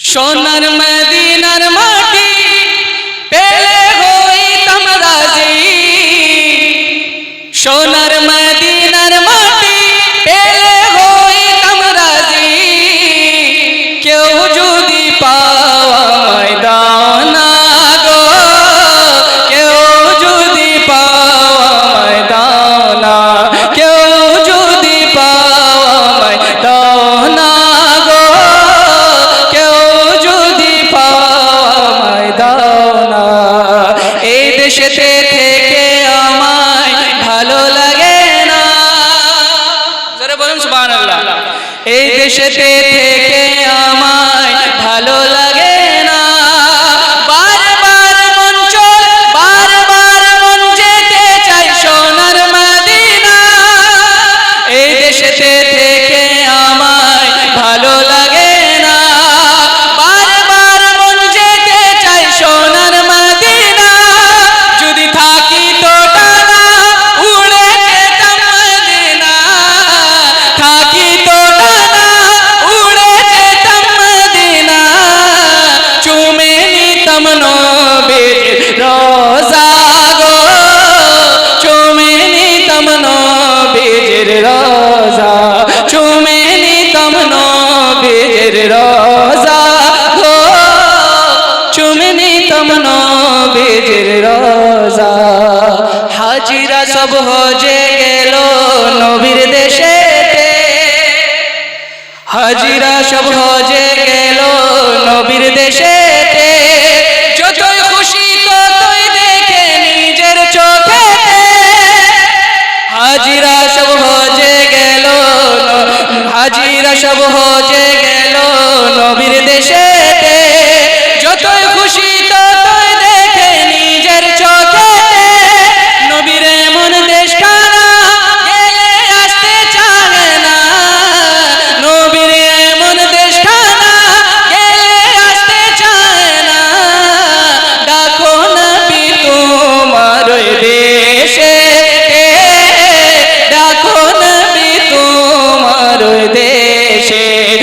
সোনার মদিনার মাটি এই দেশেতে থেকে আমায় ভালো লাগে রাজা, চুমে নিতাম নবীর রাজা গো। চুমে নিতাম নবীর রাজা। হাজিরা সব হজে গেল নবীর দেশে। হাজিরা সব হজে গেল নবীর দেশে। যতই খুশি হাজিরা সব হাজিরা সব হজে। সে